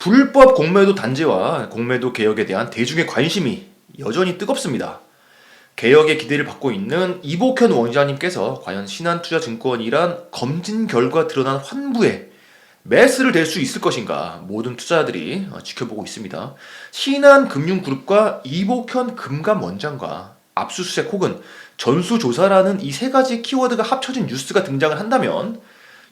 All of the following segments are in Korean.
불법 공매도 단죄와 공매도 개혁에 대한 대중의 관심이 여전히 뜨겁습니다. 개혁의 기대를 받고 있는 이복현 원장님께서 과연 신한투자증권이란 검진 결과 드러난 환부에 매스를 댈 수 있을 것인가 모든 투자자들이 어, 지켜보고 있습니다. 신한금융그룹과 이복현 금감원장과 압수수색 혹은 전수조사라는 이 세 가지 키워드가 합쳐진 뉴스가 등장을 한다면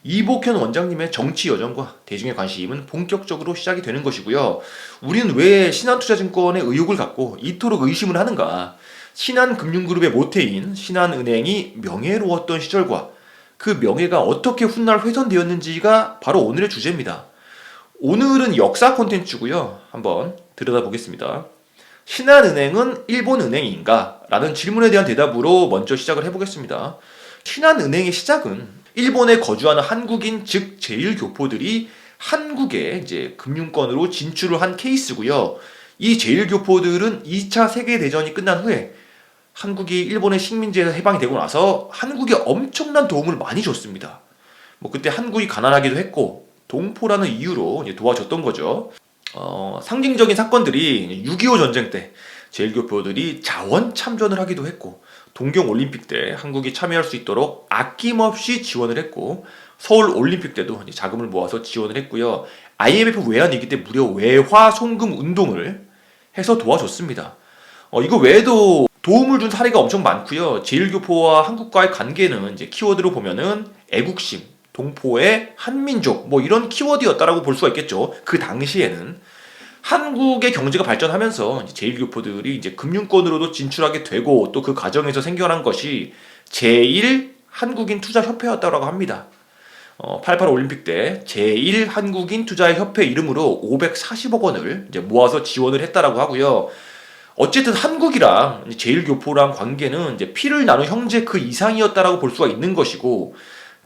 이복현 원장님의 정치 여정과 대중의 관심은 본격적으로 시작이 되는 것이고요. 우리는 왜 신한투자증권의 의혹을 갖고 이토록 의심을 하는가? 신한금융그룹의 모태인 신한은행이 명예로웠던 시절과 그 명예가 어떻게 훗날 훼손되었는지가 바로 오늘의 주제입니다. 오늘은 역사 콘텐츠고요. 한번 들여다보겠습니다. 신한은행은 일본은행인가? 라는 질문에 대한 대답으로 먼저 시작을 해보겠습니다. 신한은행의 시작은 일본에 거주하는 한국인 즉 제일교포들이 한국에 이제 금융권으로 진출을 한 케이스고요. 이 제일교포들은 2차 세계대전이 끝난 후에 한국이 일본의 식민지에서 해방이 되고 나서 한국에 엄청난 도움을 많이 줬습니다. 뭐 그때 한국이 가난하기도 했고 동포라는 이유로 도와줬던 거죠. 어, 상징적인 사건들이 6.25 전쟁 때 제일교포들이 자원 참전을 하기도 했고 동경 올림픽 때 한국이 참여할 수 있도록 아낌없이 지원을 했고 서울 올림픽 때도 자금을 모아서 지원을 했고요. IMF 외환위기 때 무려 외화 송금 운동을 해서 도와줬습니다. 어, 이거 외에도 도움을 준 사례가 엄청 많고요. 제일교포와 한국과의 관계는 이제 키워드로 보면은 애국심, 동포의 한민족 뭐 이런 키워드였다라고 볼 수가 있겠죠. 그 당시에는 한국의 경제가 발전하면서 이제 제일교포들이 이제 금융권으로도 진출하게 되고 또 그 과정에서 생겨난 것이 제일 한국인 투자 협회였다고 합니다. 어, 88 올림픽 때 제1 한국인 투자 협회 이름으로 540억 원을 이제 모아서 지원을 했다라고 하고요. 어쨌든 한국이랑 이제 제일교포랑 관계는 이제 피를 나눈 형제 그 이상이었다라고 볼 수가 있는 것이고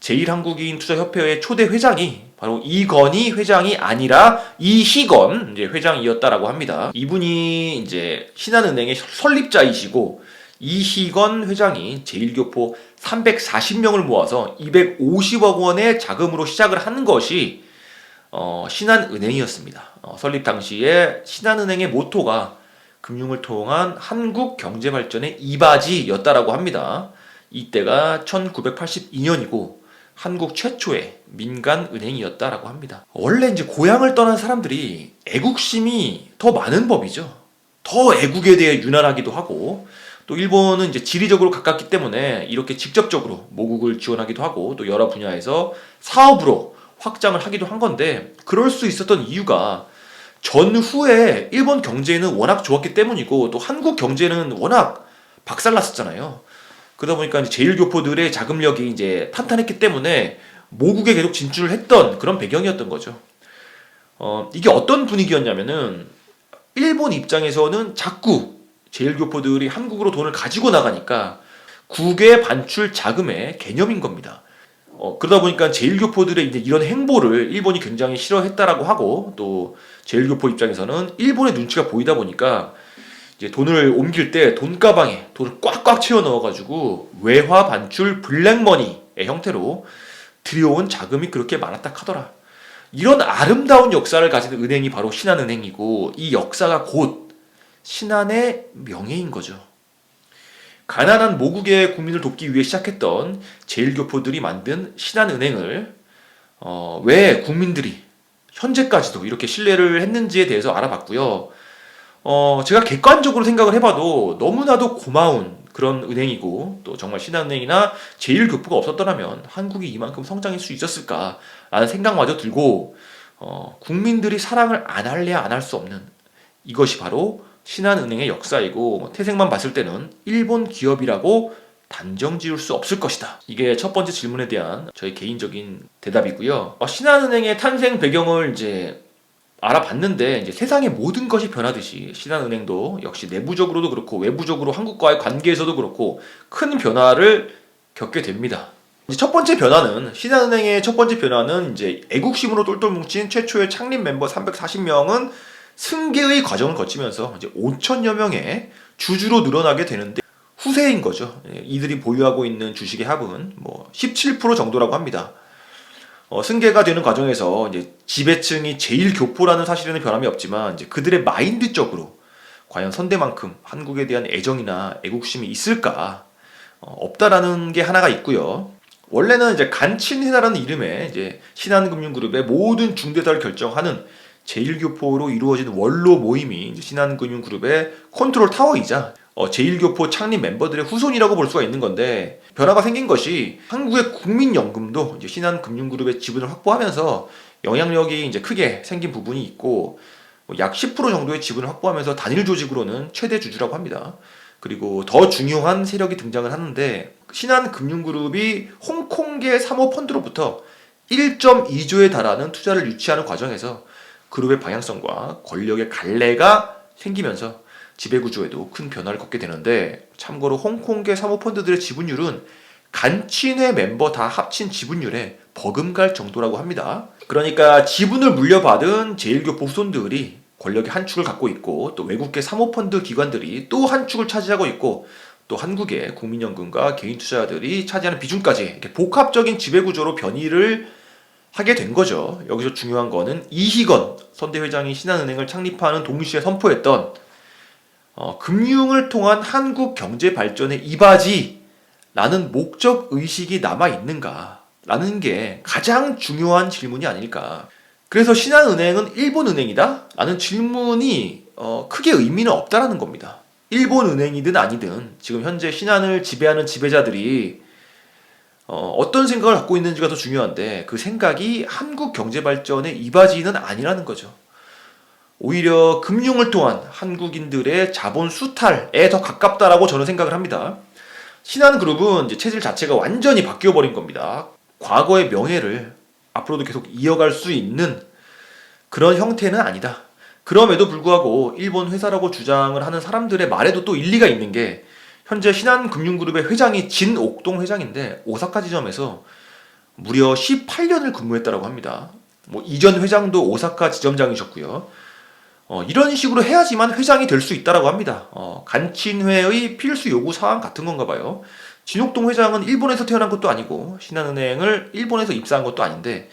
제일한국인 투자협회의 초대 회장이 바로 이건희 회장이 아니라 이희건 이제 회장이었다라고 합니다. 이분이 이제 신한은행의 설립자이시고 이희건 회장이 제일교포 340명을 모아서 250억 원의 자금으로 시작을 하는 것이 어, 신한은행이었습니다. 어, 설립 당시에 신한은행의 모토가 금융을 통한 한국 경제 발전의 이바지였다라고 합니다. 이때가 1982년이고 한국 최초의 민간 은행이었다라고 합니다. 원래 이제 고향을 떠난 사람들이 애국심이 더 많은 법이죠. 더 애국에 대해 유난하기도 하고 또 일본은 이제 지리적으로 가깝기 때문에 이렇게 직접적으로 모국을 지원하기도 하고 또 여러 분야에서 사업으로 확장을 하기도 한 건데 그럴 수 있었던 이유가 전후에 일본 경제는 워낙 좋았기 때문이고 또 한국 경제는 워낙 박살났었잖아요. 그러다 보니까 이제 제일교포들의 자금력이 이제 탄탄했기 때문에 모국에 계속 진출을 했던 그런 배경이었던 거죠. 어, 이게 어떤 분위기였냐면은 일본 입장에서는 자꾸 제일교포들이 한국으로 돈을 가지고 나가니까 국외 반출 자금의 개념인 겁니다. 어, 그러다 보니까 제일교포들의 이제 이런 행보를 일본이 굉장히 싫어했다라고 하고 또 제일교포 입장에서는 일본의 눈치가 보이다 보니까 이제 돈을 옮길 때 돈가방에 돈을 꽉꽉 채워 넣어가지고 외화 반출 블랙머니의 형태로 들여온 자금이 그렇게 많았다 하더라. 이런 아름다운 역사를 가진 은행이 바로 신한은행이고 이 역사가 곧 신한의 명예인 거죠. 가난한 모국의 국민을 돕기 위해 시작했던 제일교포들이 만든 신한은행을 어, 왜 국민들이 현재까지도 이렇게 신뢰를 했는지에 대해서 알아봤고요. 어, 제가 객관적으로 생각을 해봐도 너무나도 고마운 그런 은행이고 또 정말 신한은행이나 제일교포가 없었더라면 한국이 이만큼 성장할 수 있었을까라는 생각마저 들고 어, 국민들이 사랑을 안 할래야 안 할 수 없는 이것이 바로 신한은행의 역사이고 뭐 태생만 봤을 때는 일본 기업이라고 단정 지을 수 없을 것이다. 이게 첫 번째 질문에 대한 저희 개인적인 대답이고요. 어, 신한은행의 탄생 배경을 이제 알아봤는데 이제 세상의 모든 것이 변하듯이 신한은행도 역시 내부적으로도 그렇고 외부적으로 한국과의 관계에서도 그렇고 큰 변화를 겪게 됩니다. 첫 번째 변화는 신한은행의 첫 번째 변화는 이제 애국심으로 똘똘 뭉친 최초의 창립 멤버 340명은 승계의 과정을 거치면서 이제 5천여 명의 주주로 늘어나게 되는데 후세인 거죠. 예, 이들이 보유하고 있는 주식의 합은 뭐 17% 정도라고 합니다. 어, 승계가 되는 과정에서 이제 지배층이 제일 교포라는 사실에는 변함이 없지만 이제 그들의 마인드적으로 과연 선대만큼 한국에 대한 애정이나 애국심이 있을까 어, 없다라는 게 하나가 있고요. 원래는 이제 간친회라는 이름의 이제 신한금융그룹의 모든 중대사를 결정하는 제일교포로 이루어진 원로 모임이 신한금융그룹의 컨트롤 타워이자 어, 제일교포 창립 멤버들의 후손이라고 볼 수가 있는 건데 변화가 생긴 것이 한국의 국민연금도 이제 신한금융그룹의 지분을 확보하면서 영향력이 이제 크게 생긴 부분이 있고 뭐약 10% 정도의 지분을 확보하면서 단일 조직으로는 최대 주주라고 합니다. 그리고 더 중요한 세력이 등장을 하는데 신한금융그룹이 홍콩계 사모펀드로부터 1.2조에 달하는 투자를 유치하는 과정에서 그룹의 방향성과 권력의 갈래가 생기면서 지배구조에도 큰 변화를 겪게 되는데 참고로 홍콩계 사모펀드들의 지분율은 간친회 멤버 다 합친 지분율에 버금갈 정도라고 합니다. 그러니까 지분을 물려받은 제일교포 후손들이 권력의 한 축을 갖고 있고 또 외국계 사모펀드 기관들이 또 한 축을 차지하고 있고 또 한국의 국민연금과 개인 투자자들이 차지하는 비중까지 이렇게 복합적인 지배구조로 변이를 하게 된 거죠. 여기서 중요한 거는 이희건 선대 회장이 신한은행을 창립하는 동시에 선포했던 어, 금융을 통한 한국 경제 발전의 이바지라는 목적 의식이 남아 있는가라는 게 가장 중요한 질문이 아닐까. 그래서 신한은행은 일본은행이다? 라는 질문이 어, 크게 의미는 없다라는 겁니다. 일본은행이든 아니든 지금 현재 신한을 지배하는 지배자들이 어, 어떤 생각을 갖고 있는지가 더 중요한데 그 생각이 한국 경제 발전의 이바지는 아니라는 거죠. 오히려 금융을 통한 한국인들의 자본 수탈에 더 가깝다라고 저는 생각을 합니다. 신한그룹은 이제 체질 자체가 완전히 바뀌어 버린 겁니다. 과거의 명예를 앞으로도 계속 이어갈 수 있는 그런 형태는 아니다. 그럼에도 불구하고 일본 회사라고 주장을 하는 사람들의 말에도 또 일리가 있는 게 현재 신한금융그룹의 회장이 진옥동 회장인데 오사카 지점에서 무려 18년을 근무했다라고 합니다. 뭐 이전 회장도 오사카 지점장이셨고요. 어, 이런 식으로 해야지만 회장이 될 수 있다라고 합니다. 어, 간친회의 필수 요구 사항 같은 건가 봐요. 진옥동 회장은 일본에서 태어난 것도 아니고 신한은행을 일본에서 입사한 것도 아닌데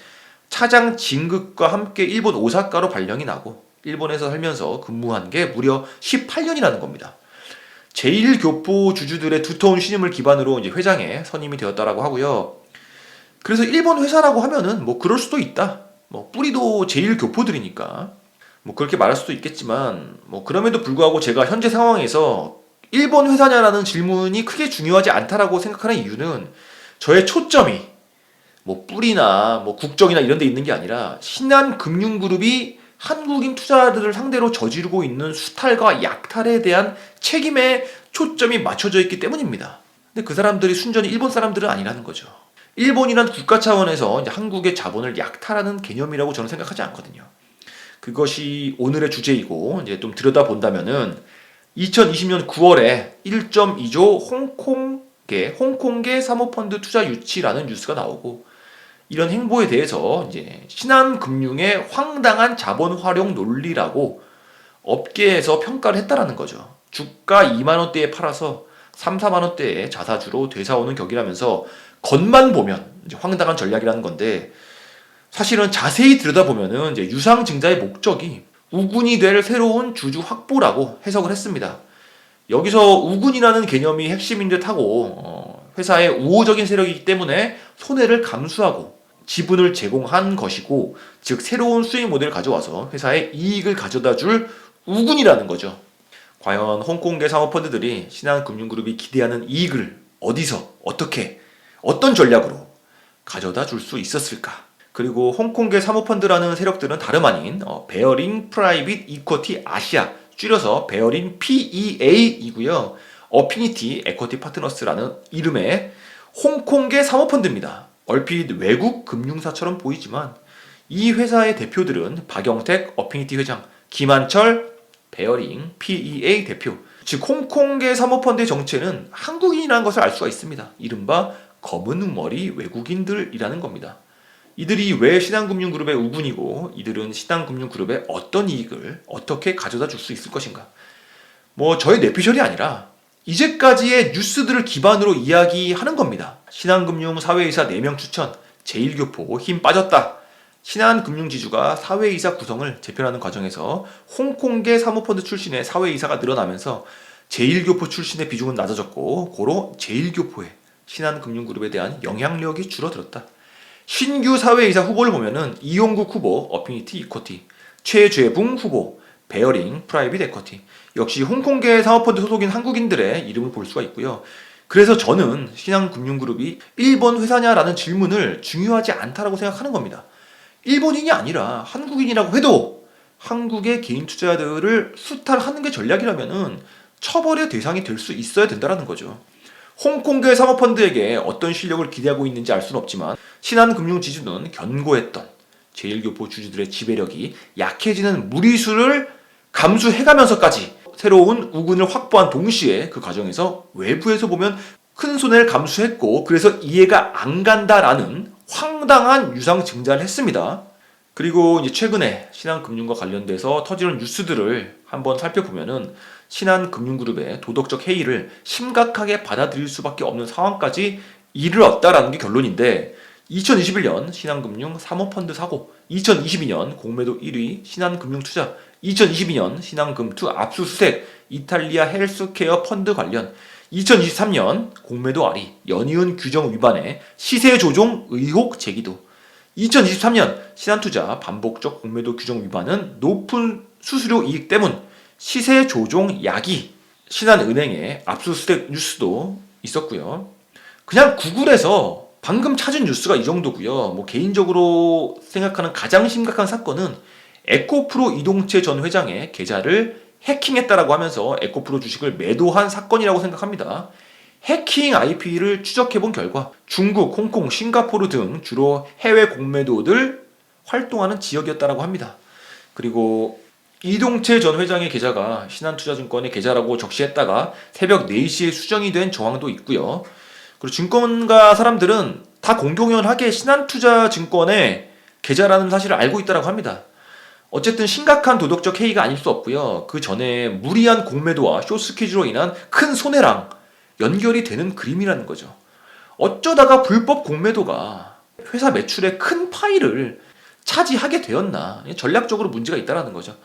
차장 진급과 함께 일본 오사카로 발령이 나고 일본에서 살면서 근무한 게 무려 18년이라는 겁니다. 제일교포 주주들의 두터운 신임을 기반으로 이제 회장에 선임이 되었다라고 하고요. 그래서 일본 회사라고 하면은 뭐 그럴 수도 있다. 뭐 뿌리도 제일교포들이니까 뭐 그렇게 말할 수도 있겠지만 뭐 그럼에도 불구하고 제가 현재 상황에서 일본 회사냐라는 질문이 크게 중요하지 않다라고 생각하는 이유는 저의 초점이 뭐 뿌리나 뭐 국정이나 이런 데 있는 게 아니라 신한 금융그룹이 한국인 투자자들을 상대로 저지르고 있는 수탈과 약탈에 대한 책임에 초점이 맞춰져 있기 때문입니다. 근데 그 사람들이 순전히 일본 사람들은 아니라는 거죠. 일본이란 국가 차원에서 한국의 자본을 약탈하는 개념이라고 저는 생각하지 않거든요. 그것이 오늘의 주제이고 이제 좀 들여다 본다면은 2020년 9월에 1.2조 홍콩계 홍콩계 사모펀드 투자 유치라는 뉴스가 나오고 이런 행보에 대해서 이제 신한금융의 황당한 자본 활용 논리라고 업계에서 평가를 했다라는 거죠. 주가 2만 원대에 팔아서 3, 4만 원대에 자사주로 되사오는 격이라면서 겉만 보면 황당한 전략이라는 건데 사실은 자세히 들여다보면은 이제 유상증자의 목적이 우군이 될 새로운 주주 확보라고 해석을 했습니다. 여기서 우군이라는 개념이 핵심인 듯 하고 어, 회사의 우호적인 세력이기 때문에 손해를 감수하고 지분을 제공한 것이고 즉 새로운 수익 모델을 가져와서 회사에 이익을 가져다 줄 우군이라는 거죠. 과연 홍콩계 사모펀드들이 신한금융그룹이 기대하는 이익을 어디서 어떻게 어떤 전략으로 가져다 줄 수 있었을까? 그리고 홍콩계 사모펀드라는 세력들은 다름 아닌 어, 베어링 프라이빗 이쿼티 아시아 줄여서 베어링 PEA이고요. 어피니티 에쿼티 파트너스라는 이름의 홍콩계 사모펀드입니다. 얼핏 외국 금융사처럼 보이지만 이 회사의 대표들은 박영택 어피니티 회장, 김한철 베어링 PEA 대표, 즉 홍콩계 사모펀드의 정체는 한국인이라는 것을 알 수가 있습니다. 이른바 검은 머리 외국인들이라는 겁니다. 이들이 왜 신한금융그룹의 우군이고 이들은 신한금융그룹의 어떤 이익을 어떻게 가져다 줄 수 있을 것인가? 뭐 저의 뇌피셜이 아니라 이제까지의 뉴스들을 기반으로 이야기하는 겁니다. 신한금융 사회이사 4명 추천, 제1교포 힘 빠졌다. 신한금융지주가 사회이사 구성을 재편하는 과정에서 홍콩계 사모펀드 출신의 사회이사가 늘어나면서 제1교포 출신의 비중은 낮아졌고 고로 제1교포의 신한금융그룹에 대한 영향력이 줄어들었다. 신규 사회이사 후보를 보면은 이용국 후보 어피니티 이코티, 최죄붕 후보 베어링 프라이빗 에쿼티 역시 홍콩계 사모펀드 소속인 한국인들의 이름을 볼 수가 있고요. 그래서 저는 신한금융그룹이 일본 회사냐라는 질문을 중요하지 않다라고 생각하는 겁니다. 일본인이 아니라 한국인이라고 해도 한국의 개인 투자자들을 수탈하는 게 전략이라면은 처벌의 대상이 될 수 있어야 된다라는 거죠. 홍콩계 사모펀드에게 어떤 실력을 기대하고 있는지 알 수는 없지만 신한금융지주는 견고했던 제1교포 주주들의 지배력이 약해지는 무리수를 감수해가면서까지 새로운 우군을 확보한 동시에 그 과정에서 외부에서 보면 큰 손해를 감수했고 그래서 이해가 안 간다라는 황당한 유상 증자를 했습니다. 그리고 이제 최근에 신한금융과 관련돼서 터지는 뉴스들을 한번 살펴보면은 신한금융그룹의 도덕적 해이를 심각하게 받아들일 수밖에 없는 상황까지 이르렀다라는 게 결론인데 2021년 신한금융 사모펀드 사고, 2022년 공매도 1위 신한금융투자, 2022년 신한금투 압수수색, 이탈리아 헬스케어 펀드 관련, 2023년 공매도 아리, 연이은 규정 위반에 시세 조종 의혹 제기도, 2023년 신한투자 반복적 공매도 규정 위반은 높은 수수료 이익 때문, 시세 조종 야기, 신한은행의 압수수색 뉴스도 있었고요. 그냥 구글에서 방금 찾은 뉴스가 이 정도고요. 뭐 개인적으로 생각하는 가장 심각한 사건은 에코프로 이동채 전 회장의 계좌를 해킹했다라고 하면서 에코프로 주식을 매도한 사건이라고 생각합니다. 해킹 IP를 추적해 본 결과 중국, 홍콩, 싱가포르 등 주로 해외 공매도들 활동하는 지역이었다라고 합니다. 그리고 이동채 전 회장의 계좌가 신한투자증권의 계좌라고 적시했다가 새벽 4시에 수정이 된 정황도 있고요. 그리고 증권가 사람들은 다 공공연하게 신한투자증권의 계좌라는 사실을 알고 있다고 합니다. 어쨌든 심각한 도덕적 해이가 아닐 수 없고요. 그 전에 무리한 공매도와 쇼스퀴즈로 인한 큰 손해랑 연결이 되는 그림이라는 거죠. 어쩌다가 불법 공매도가 회사 매출의 큰 파일을 차지하게 되었나 전략적으로 문제가 있다라는 거죠.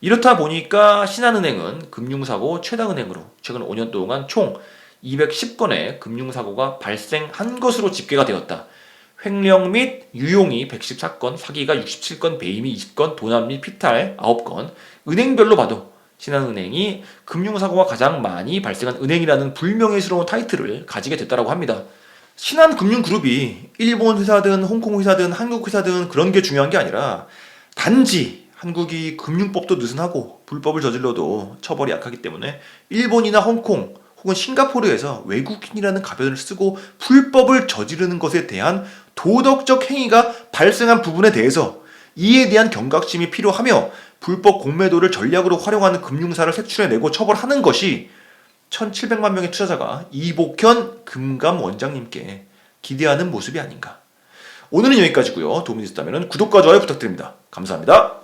이렇다 보니까 신한은행은 금융사고 최다은행으로 최근 5년 동안 총 210건의 금융사고가 발생한 것으로 집계가 되었다. 횡령 및 유용이 114건, 사기가 67건, 배임이 20건, 도난 및 피탈 9건, 은행별로 봐도 신한은행이 금융사고가 가장 많이 발생한 은행이라는 불명예스러운 타이틀을 가지게 됐다고 합니다. 신한금융그룹이 일본 회사든 홍콩 회사든 한국 회사든 그런 게 중요한 게 아니라 단지 한국이 금융법도 느슨하고 불법을 저질러도 처벌이 약하기 때문에 일본이나 홍콩 혹은 싱가포르에서 외국인이라는 가변을 쓰고 불법을 저지르는 것에 대한 도덕적 행위가 발생한 부분에 대해서 이에 대한 경각심이 필요하며 불법 공매도를 전략으로 활용하는 금융사를 색출해내고 처벌하는 것이 1700만 명의 투자자가 이복현 금감 원장님께 기대하는 모습이 아닌가. 오늘은 여기까지고요. 도움이 됐다면 구독과 좋아요 부탁드립니다. 감사합니다.